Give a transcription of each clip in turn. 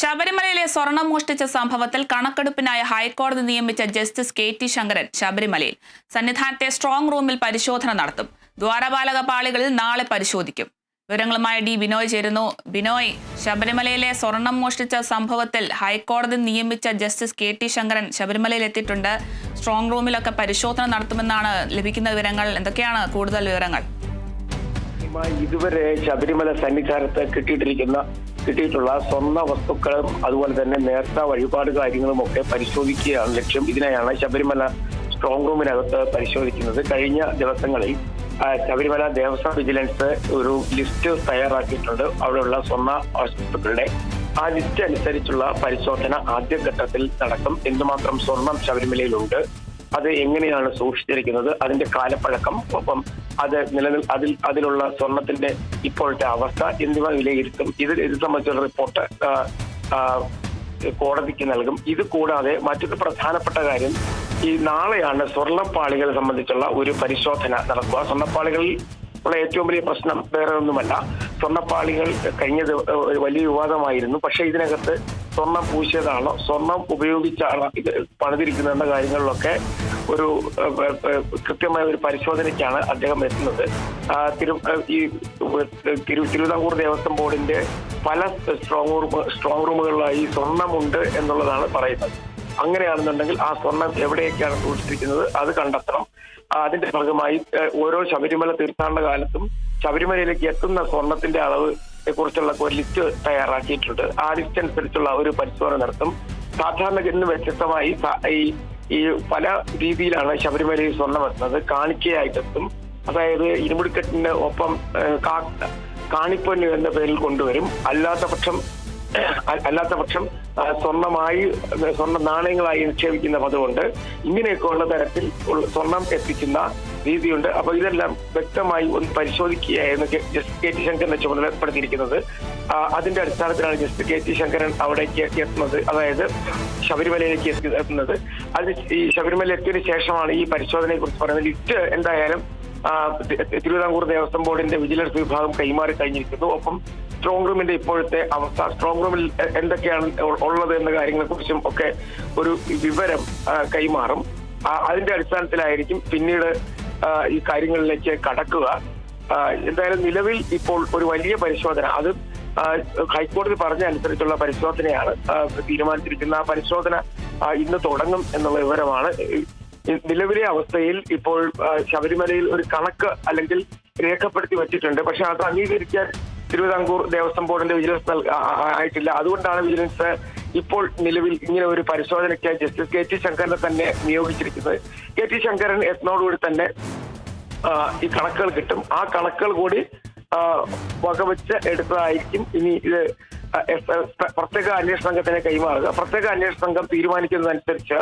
ശബരിമലയിലെ സ്വർണം മോഷ്ടിച്ച സംഭവത്തിൽ കണക്കെടുപ്പിനായി ഹൈക്കോടതി നിയമിച്ച ജസ്റ്റിസ് കെ ടി ശങ്കരൻ ശബരിമലയിൽ സന്നിധാനത്തെ സ്ട്രോങ് റൂമിൽ പരിശോധന നടത്തും. ദ്വാരപാലക പാളികളിൽ നാളെ പരിശോധിക്കും. വിവരങ്ങളുമായി ഡി ബിനോയ് ചേരുന്നു. ബിനോയ് ശബരിമലയിലെ സ്വർണം മോഷ്ടിച്ച സംഭവത്തിൽ ഹൈക്കോടതി നിയമിച്ച ജസ്റ്റിസ് കെ ടി ശങ്കരൻ ശബരിമലയിൽ എത്തിയിട്ടുണ്ട്. സ്ട്രോങ് റൂമിലൊക്കെ പരിശോധന നടത്തുമെന്നാണ് ലഭിക്കുന്ന വിവരങ്ങൾ. എന്തൊക്കെയാണ് കൂടുതൽ വിവരങ്ങൾ? ഇതുവരെ ശബരിമല സന്നിധാനത്ത് കിട്ടിയിട്ടിരിക്കുന്ന കിട്ടിയിട്ടുള്ള സ്വർണ വസ്തുക്കളും അതുപോലെ തന്നെ നേരത്തെ വഴിപാട് കാര്യങ്ങളും ഒക്കെ പരിശോധിക്കുകയാണ് ലക്ഷ്യം. ഇതിനെയാണ് ശബരിമല സ്ട്രോങ് റൂമിനകത്ത് പരിശോധിക്കുന്നത്. കഴിഞ്ഞ ദിവസങ്ങളിൽ ശബരിമല ദേവസ്വം വിജിലൻസ് ഒരു ലിസ്റ്റ് തയ്യാറാക്കിയിട്ടുണ്ട്. അവിടെയുള്ള സ്വർണ വസ്തുക്കളുടെ ആ ലിസ്റ്റ് അനുസരിച്ചുള്ള പരിശോധന ആദ്യഘട്ടത്തിൽ നടക്കും. എന്തുമാത്രം സ്വർണം ശബരിമലയിലുണ്ട് അത് എങ്ങനെയാണ് സൂക്ഷിച്ചിരിക്കുന്നത് അതിന്റെ കാലപ്പഴക്കം ഒപ്പം അത് നിലനിൽ അതിൽ അതിലുള്ള സ്വർണത്തിന്റെ ഇപ്പോഴത്തെ അവസ്ഥ എന്നിവ വിലയിരുത്തും. ഇത് ഇത് സംബന്ധിച്ചുള്ള റിപ്പോർട്ട് കോടതിക്ക് നൽകും. ഇത് കൂടാതെ മറ്റൊരു പ്രധാനപ്പെട്ട കാര്യം ഈ നാളെയാണ് സ്വർണപ്പാളികളെ സംബന്ധിച്ചുള്ള ഒരു പരിശോധന നടക്കുക. സ്വർണപ്പാളികളിൽ ഉള്ള ഏറ്റവും വലിയ പ്രശ്നം വേറെ ഒന്നുമല്ല. സ്വർണപ്പാളികൾ കഴിഞ്ഞ ഒരു വലിയ വിവാദമായിരുന്നു. പക്ഷെ ഇതിനകത്ത് സ്വർണം പൂശിയതാണോ സ്വർണം ഉപയോഗിച്ചാണോ ഇത് പണിതിരിക്കുന്നതെന്ന കാര്യങ്ങളിലൊക്കെ ഒരു കൃത്യമായ ഒരു പരിശോധനയ്ക്കാണ് അദ്ദേഹം എത്തുന്നത്. ഈ തിരുവിതാംകൂർ ദേവസ്വം ബോർഡിന്റെ പല സ്ട്രോങ് റൂം സ്ട്രോങ് റൂമുകളിലായി സ്വർണമുണ്ട് എന്നുള്ളതാണ് പറയുന്നത്. അങ്ങനെയാണെന്നുണ്ടെങ്കിൽ ആ സ്വർണം എവിടെയൊക്കെയാണ് സൂക്ഷിച്ചിരിക്കുന്നത് അത് കണ്ടെത്തണം. അതിന്റെ ഭാഗമായി ഓരോ ശബരിമല തീർത്ഥാടന കാലത്തും ശബരിമലയിലേക്ക് എത്തുന്ന സ്വർണത്തിന്റെ അളവ് കുറിച്ചുള്ള ഒരു ലിസ്റ്റ് തയ്യാറാക്കിയിട്ടുണ്ട്. ആ ലിസ്റ്റ് അനുസരിച്ചുള്ള ഒരു പരിശോധന നടത്തും. സാധാരണഗതിന് വ്യത്യസ്തമായി ഈ ഈ പല രീതിയിലാണ് ശബരിമലയിൽ സ്വർണം എത്തുന്നത് കാണിക്കയായിട്ടെത്തും അതായത് ഇരുമുടിക്കെട്ടിന് ഒപ്പം കാണിപ്പൊന്ന് എന്ന പേരിൽ കൊണ്ടുവരും. അല്ലാത്ത പക്ഷം അല്ലാത്ത പക്ഷം സ്വർണമായി സ്വർണ നാണയങ്ങളായി നിക്ഷേപിക്കുന്ന പതിവുണ്ട്. ഇങ്ങനെയൊക്കെയുള്ള തരത്തിൽ സ്വർണം എത്തിക്കുന്ന രീതിയുണ്ട് അപ്പൊ ഇതെല്ലാം വ്യക്തമായി ഒന്ന് പരിശോധിക്കുകയായിരുന്നു ജസ്റ്റിസ് കെ ടി ശങ്കരനെ ചുമതലപ്പെടുത്തിയിരിക്കുന്നത് അതിന്റെ അടിസ്ഥാനത്തിലാണ് ജസ്റ്റിസ് കെ ടി ശങ്കരൻ അവിടേക്ക് എത്തുന്നത്. അതായത് ശബരിമലയിലേക്ക് എത്തി എത്തുന്നത്. അത് ഈ ശബരിമല എത്തിയതിനു ശേഷമാണ് ഈ പരിശോധനയെ കുറിച്ച് പറയുന്നത്. ലിസ്റ്റ് എന്തായാലും തിരുവിതാംകൂർ ദേവസ്വം ബോർഡിന്റെ വിജിലൻസ് വിഭാഗം കൈമാറി കഴിഞ്ഞിരിക്കുന്നു. ഒപ്പം സ്ട്രോങ് റൂമിന്റെ ഇപ്പോഴത്തെ അവസ്ഥ സ്ട്രോങ് റൂമിൽ എന്തൊക്കെയാണ് ഉള്ളത് എന്ന കാര്യങ്ങളെ കുറിച്ചും ഒക്കെ ഒരു വിവരം കൈമാറും. അതിന്റെ അടിസ്ഥാനത്തിലായിരിക്കും പിന്നീട് ഈ കാര്യങ്ങളിലേക്ക് കടക്കുക. എന്തായാലും നിലവിൽ ഇപ്പോൾ ഒരു വലിയ പരിശോധന. അത് ഹൈക്കോടതി പറഞ്ഞ അനുസരിച്ചുള്ള പരിശോധനയാണ് തീരുമാനിച്ചിരിക്കുന്ന ആ പരിശോധന ഇന്ന് തുടങ്ങും എന്നുള്ള വിവരമാണ്. നിലവിലെ അവസ്ഥയിൽ ഇപ്പോൾ ശബരിമലയിൽ ഒരു കണക്ക് അല്ലെങ്കിൽ രേഖപ്പെടുത്തി വെച്ചിട്ടുണ്ട്. പക്ഷെ അത് അംഗീകരിക്കാൻ തിരുവിതാംകൂർ ദേവസ്വം ബോർഡിന്റെ വിജിലൻസ് ആയിട്ടില്ല. അതുകൊണ്ടാണ് വിജിലൻസ് ഇപ്പോൾ നിലവിൽ ഇങ്ങനെ ഒരു പരിശോധനയ്ക്ക് ജസ്റ്റിസ് കെ ടി ശങ്കരനെ തന്നെ നിയോഗിച്ചിരിക്കുന്നത്. കെ ടി ശങ്കരൻ എത്തുന്നതോടുകൂടി തന്നെ ഈ കണക്കുകൾ കിട്ടും. ആ കണക്കുകൾ കൂടി വകവെച്ച് എടുത്തതായിരിക്കും. ഇനി ഇത് പ്രത്യേക അന്വേഷണ സംഘത്തിനെ കൈമാറുക. പ്രത്യേക അന്വേഷണ സംഘം തീരുമാനിക്കുന്നതനുസരിച്ച്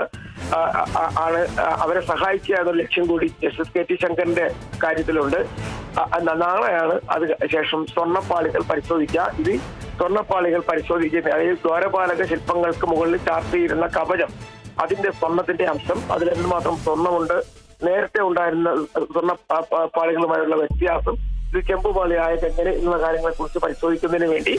ആണ് അവരെ സഹായിക്കുക എന്ന ലക്ഷ്യം കൂടി ജസ്റ്റിസ് കെ ടി ശങ്കറിന്റെ കാര്യത്തിലുണ്ട്. നാളെയാണ് അത് ശേഷം സ്വർണപ്പാളികൾ പരിശോധിക്കുക. ഇത് സ്വർണപ്പാളികൾ പരിശോധിക്കുന്ന അതായത് ദ്വാരപാലക ശില്പങ്ങൾക്ക് മുകളിൽ ചാർത്ത് കവചം. അതിന്റെ സ്വർണത്തിന്റെ അംശം. അതിൽ എന്തുമാത്രം സ്വർണമുണ്ട് നേരത്തെ ഉണ്ടായിരുന്ന സ്വർണ പാളികളുമായുള്ള വ്യത്യാസം ഇത് ചെമ്പുപാളിയായത് എങ്ങനെ എന്നുള്ള കാര്യങ്ങളെ കുറിച്ച് പരിശോധിക്കുന്നതിന് വേണ്ടി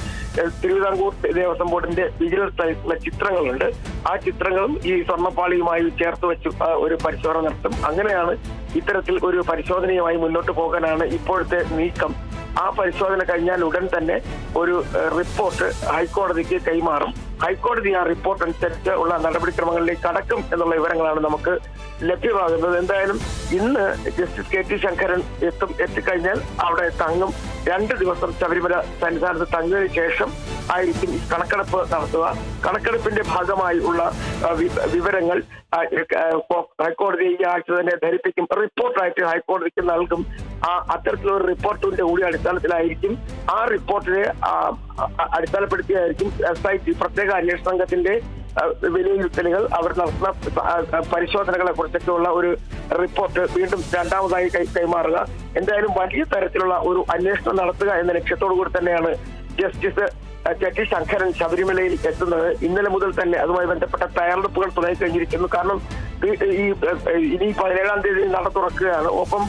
തിരുവിതാംകൂർ ദേവസ്വം ബോർഡിന്റെ വിജിലൻസ് തയ്യാറാക്കുന്ന ചിത്രങ്ങളുണ്ട്. ആ ചിത്രങ്ങളും ഈ സ്വർണപ്പാളിയുമായി ചേർത്ത് വെച്ച് ഒരു പരിശോധന നടത്തും. അങ്ങനെയാണ് ഇത്തരത്തിൽ ഒരു പരിശോധനയുമായി മുന്നോട്ട് പോകാനാണ് ഇപ്പോഴത്തെ നീക്കം. ആ പരിശോധന കഴിഞ്ഞാൽ ഉടൻ തന്നെ ഒരു റിപ്പോർട്ട് ഹൈക്കോടതിക്ക് കൈമാറും. ഹൈക്കോടതി ആ റിപ്പോർട്ട് അനുസരിച്ച് ഉള്ള നടപടിക്രമങ്ങളിലേക്ക് കടക്കും എന്നുള്ള വിവരങ്ങളാണ് നമുക്ക് ലഭ്യമാകുന്നത്. എന്തായാലും ഇന്ന് ജസ്റ്റിസ് കെ ടി ശങ്കരൻ എത്തും എത്തിക്കഴിഞ്ഞാൽ അവിടെ തങ്ങും രണ്ട് ദിവസം ശബരിമല സന്നിധാനത്ത് തങ്ങിയതിനു ശേഷം ആയിരിക്കും കണക്കെടുപ്പ് നടത്തുക. കണക്കെടുപ്പിന്റെ ഭാഗമായി ഉള്ള വിവരങ്ങൾ ഹൈക്കോടതി ഈ ആഴ്ച തന്നെ ധരിപ്പിക്കും. റിപ്പോർട്ടായിട്ട് ഹൈക്കോടതിക്ക് നൽകും. ആ അത്തരത്തിലുള്ള റിപ്പോർട്ടിന്റെ കൂടി അടിസ്ഥാനത്തിലായിരിക്കും. ആ റിപ്പോർട്ടിനെ അടിസ്ഥാനപ്പെടുത്തിയായിരിക്കും എസ് ഐ ടി പ്രത്യേക അന്വേഷണ സംഘത്തിന്റെ വിലയിരുത്തലുകൾ അവർ നടത്തുന്ന പരിശോധനകളെ കുറിച്ചൊക്കെയുള്ള ഒരു റിപ്പോർട്ട് വീണ്ടും രണ്ടാമതായി കൈമാറുക. എന്തായാലും വലിയ തരത്തിലുള്ള ഒരു അന്വേഷണം നടത്തുക എന്ന ലക്ഷ്യത്തോടു കൂടി തന്നെയാണ് ജസ്റ്റിസ് കെ ശങ്കരൻ ശബരിമലയിൽ എത്തുന്നത്. ഇന്നലെ മുതൽ തന്നെ അതുമായി ബന്ധപ്പെട്ട തയ്യാറെടുപ്പുകൾ തുടങ്ങി കഴിഞ്ഞിരിക്കുന്നു കാരണം ഈ- ഇനി പതിനേഴാം തീയതി നട തുറക്കുകയാണ്. ഒപ്പം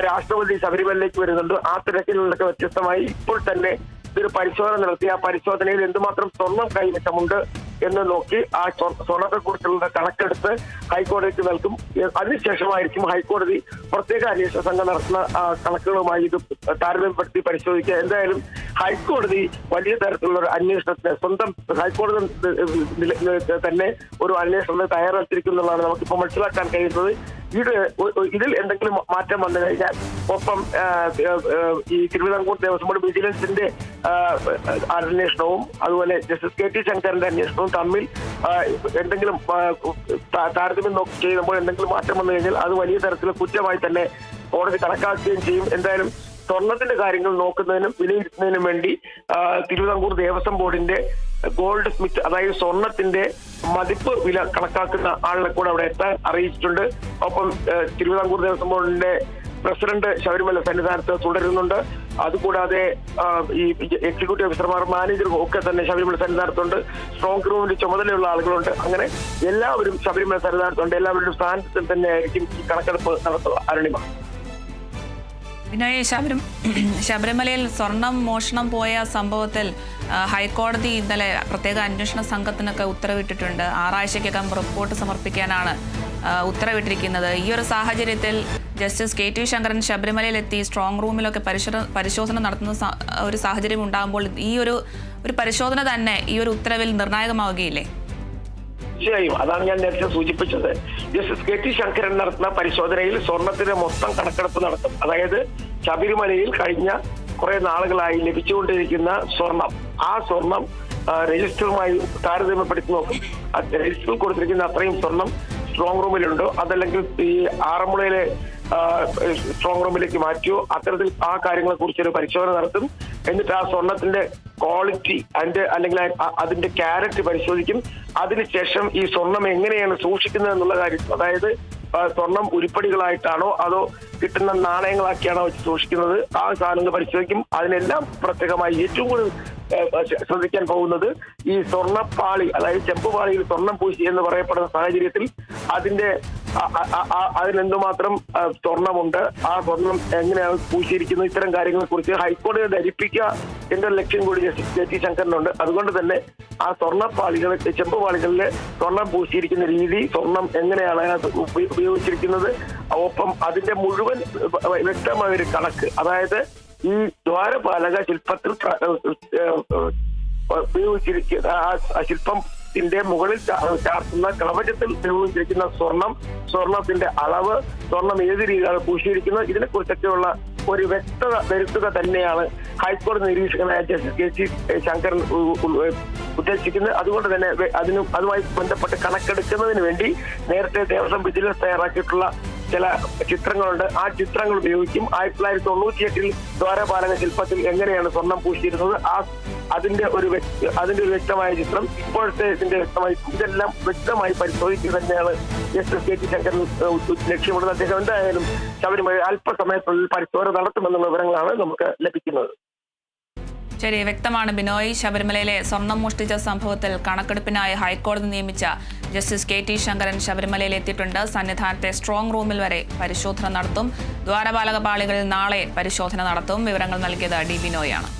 രാഷ്ട്രപതി ശബരിമലയിലേക്ക് വരുന്നുണ്ട്. ആ തിരക്കിൽ വ്യത്യസ്തമായി ഇപ്പോൾ തന്നെ ഇതൊരു പരിശോധന നടത്തി. ആ പരിശോധനയിൽ എന്തുമാത്രം സ്വർണം കൈവശമുണ്ട് എന്ന് നോക്കി ആ സ്വർണത്തെക്കുറിച്ചുള്ള കണക്കെടുത്ത് ഹൈക്കോടതിക്ക് നൽകും. അതിനുശേഷമായിരിക്കും ഹൈക്കോടതി പ്രത്യേക അന്വേഷണ സംഘം നടത്തുന്ന കണക്കുകളുമായി ഇത് താരതമ്യപ്പെടുത്തി പരിശോധിക്കുക. എന്തായാലും ഹൈക്കോടതി വലിയ തരത്തിലുള്ള ഒരു അന്വേഷണത്തിന് സ്വന്തം ഹൈക്കോടതി തന്നെ ഒരു അന്വേഷണത്തിന് തയ്യാറെടുത്തിരിക്കുന്നതാണ് നമുക്കിപ്പോൾ മനസ്സിലാക്കാൻ കഴിയുന്നത്. ഇത് ഇതിൽ എന്തെങ്കിലും മാറ്റം വന്നു കഴിഞ്ഞാൽ ഒപ്പം ഈ തിരുവിതാംകൂർ ദേവസ്വം ബോർഡ് വിജിലൻസിന്റെ അന്വേഷണവും അതുപോലെ ജസ്റ്റിസ് കെ ടി ശങ്കറിന്റെ അന്വേഷണവും തമ്മിൽ എന്തെങ്കിലും താരതമ്യം നോക്കി ചെയ്യുമ്പോൾ എന്തെങ്കിലും മാറ്റം വന്നു കഴിഞ്ഞാൽ അത് വലിയ തരത്തിൽ കുറ്റമായി തന്നെ കോടതി കണക്കാക്കുകയും ചെയ്യും. എന്തായാലും സ്വർണത്തിന്റെ കാര്യങ്ങൾ നോക്കുന്നതിനും വിലയിരുത്തുന്നതിനും വേണ്ടി തിരുവിതാംകൂർ ദേവസ്വം ബോർഡിന്റെ ഗോൾഡ് സ്മിത്ത് അതായത് സ്വർണത്തിന്റെ മതിപ്പ് വില കണക്കാക്കുന്ന ആളിനെ കൂടെ അവിടെ എത്താൻ അറിയിച്ചിട്ടുണ്ട്. ഒപ്പം തിരുവിതാംകൂർ ദേവസ്വം ബോർഡിന്റെ പ്രസിഡന്റ് ശബരിമല സന്നിധാനത്ത് തുടരുന്നുണ്ട്. അതുകൂടാതെ ഈ എക്സിക്യൂട്ടീവ് ഓഫീസർമാർ മാനേജറും ഒക്കെ തന്നെ ശബരിമല സന്നിധാനത്തുണ്ട്. സ്ട്രോങ് റൂമിന്റെ ചുമതലയുള്ള ആളുകളുണ്ട്. അങ്ങനെ എല്ലാവരും ശബരിമല സന്നിധാനത്തുണ്ട്. എല്ലാവരുടെയും സ്ഥാനത്തിൽ തന്നെ ആയിരിക്കും ഈ കണക്കെടുപ്പ് നടത്തുക. അരുണിമ. ബിനോയ് ശബരം ശബരിമലയിൽ സ്വർണം മോഷണം പോയ സംഭവത്തിൽ ഹൈക്കോടതി ഇന്നലെ പ്രത്യേക അന്വേഷണ സംഘത്തിനൊക്കെ ഉത്തരവിട്ടിട്ടുണ്ട്. ആറാഴ്ചക്കകം റിപ്പോർട്ട് സമർപ്പിക്കാനാണ് ഉത്തരവിട്ടിരിക്കുന്നത്. ഈ ഒരു സാഹചര്യത്തിൽ ജസ്റ്റിസ് കെ ടി ശങ്കരൻ ശബരിമലയിലെത്തി സ്ട്രോങ് റൂമിലൊക്കെ പരിശോധന പരിശോധന നടത്തുന്ന ഒരു സാഹചര്യം ഉണ്ടാകുമ്പോൾ ഈ ഒരു ഒരു പരിശോധന തന്നെ ഈ ഒരു ഉത്തരവിൽ നിർണായകമാവുകയില്ലേ? തീർച്ചയായും. അതാണ് ഞാൻ നേരത്തെ സൂചിപ്പിച്ചത്. ജസ്റ്റിസ് കെ ടി ശങ്കരൻ നടത്തുന്ന പരിശോധനയിൽ സ്വർണത്തിന്റെ മൊത്തം കണക്കെടുപ്പ് നടത്തും. അതായത് ശബരിമലയിൽ കഴിഞ്ഞ കുറെ നാളുകളായി ലഭിച്ചുകൊണ്ടിരിക്കുന്ന സ്വർണം. ആ സ്വർണം രജിസ്റ്ററുമായി താരതമ്യപ്പെടുത്തി നോക്കും. രജിസ്റ്ററിൽ കൊടുത്തിരിക്കുന്ന അത്രയും സ്വർണം സ്ട്രോങ് റൂമിലുണ്ട് അതല്ലെങ്കിൽ ഈ ആറന്മുളയിലെ സ്ട്രോങ് റൂമിലേക്ക് മാറ്റിയോ അത്തരത്തിൽ ആ കാര്യങ്ങളെ കുറിച്ച് ഒരു പരിശോധന നടത്തും. എന്നിട്ട് ആ സ്വർണത്തിന്റെ ക്വാളിറ്റി അതിന്റെ അല്ലെങ്കിൽ അതിന്റെ ക്യാരറ്റ് പരിശോധിക്കും. അതിനുശേഷം ഈ സ്വർണം എങ്ങനെയാണ് സൂക്ഷിക്കുന്നത് എന്നുള്ള കാര്യം. അതായത് സ്വർണം ഉരുപ്പടികളായിട്ടാണോ അതോ കിട്ടുന്ന നാണയങ്ങളാക്കിയാണോ സൂക്ഷിക്കുന്നത്? ആ സാധനങ്ങൾ പരിശോധിക്കും. അതിനെല്ലാം പ്രത്യേകമായി ഏറ്റവും കൂടുതൽ ശ്രദ്ധിക്കാൻ പോകുന്നത് ഈ സ്വർണപ്പാളി അതായത് ചെമ്പുപാളിയിൽ സ്വർണം പൂശി എന്ന് പറയപ്പെടുന്ന സാഹചര്യത്തിൽ അതിന്റെ അതിനെന്തുമാത്രം സ്വർണമുണ്ട് ആ സ്വർണം എങ്ങനെയാണ് പൂശിയിരിക്കുന്നത് ഇത്തരം കാര്യങ്ങളെ കുറിച്ച് ഹൈക്കോടതിയെ ധരിപ്പിക്കുക എന്ന ലക്ഷ്യം കൂടി ജസ്റ്റിസ് ശങ്കറിനുണ്ട്. അതുകൊണ്ട് തന്നെ ആ സ്വർണപ്പാളികൾ ചെമ്പുപാളികളിൽ സ്വർണം പൂശിയിരിക്കുന്ന രീതി സ്വർണം എങ്ങനെയാണ് ഉപയോഗിച്ചിരിക്കുന്നത് ഒപ്പം അതിന്റെ മുഴുവൻ വ്യക്തമായ ഒരു കണക്ക് അതായത് ഈ ദ്വാരപാലക ശില്പത്തിൽ ഉപയോഗിച്ചിരിക്കുന്ന ആ- ശില്പത്തിന്റെ മുകളിൽ ചാർത്തുന്ന കവചത്തിൽ ഉപയോഗിച്ചിരിക്കുന്ന സ്വർണം സ്വർണത്തിന്റെ അളവ് സ്വർണം ഏത് രീതിയിലാണ് പൂശിയിരിക്കുന്നത് ഇതിനെ കുറിച്ചൊക്കെയുള്ള ഒരു വ്യക്തത വരുത്തുക തന്നെയാണ് ഹൈക്കോടതി നിരീക്ഷകനായ ജസ്റ്റിസ് കെ സി ശങ്കരൻ ഉദ്ദേശിക്കുന്നത്. അതുകൊണ്ട് തന്നെ അതിനും അതുമായി ബന്ധപ്പെട്ട് കണക്കെടുക്കുന്നതിന് വേണ്ടി നേരത്തെ ദേവസ്വം വിജിലൻസ് തയ്യാറാക്കിയിട്ടുള്ള ചില ചിത്രങ്ങളുണ്ട് ആ ചിത്രങ്ങൾ ഉപയോഗിക്കും. ആയിരത്തി തൊള്ളായിരത്തി തൊണ്ണൂറ്റിയെട്ടിൽ ദ്വാരപാലക ശില്പത്തിൽ എങ്ങനെയാണ് സ്വർണം പൂശിയിരുന്നത്? ആ അതിന്റെ ഒരു അതിന്റെ ഒരു വ്യക്തമായ ചിത്രം ഇപ്പോഴത്തെ ഇതിന്റെ വ്യക്തമായി ഇതെല്ലാം വ്യക്തമായി പരിശോധിക്കുക തന്നെയാണ് ജസ്റ്റിസ് കെ ടി ശങ്കരൻ ലക്ഷ്യമിടുന്നത്. അദ്ദേഹം എന്തായാലും ശബരിമല അല്പസമയത്തുള്ളിൽ പരിശോധന നടത്തുമെന്നുള്ള വിവരങ്ങളാണ് നമുക്ക് ലഭിക്കുന്നത്. ശരി വ്യക്തമാണ്. ബിനോയ് ശബരിമലയിലെ സ്വർണം മോഷ്ടിച്ച സംഭവത്തിൽ കണക്കെടുപ്പിനായി ഹൈക്കോടതി നിയമിച്ച ജസ്റ്റിസ് കെ ടി ശങ്കരൻ ശബരിമലയിൽ എത്തിയിട്ടുണ്ട്. സന്നിധാനത്തെ സ്ട്രോങ് റൂമിൽ വരെ പരിശോധന നടത്തും. ദ്വാരപാലക പാളികളിൽ നാളെ പരിശോധന നടത്തും. വിവരങ്ങൾ നൽകിയത് ഡി ബിനോയാണ്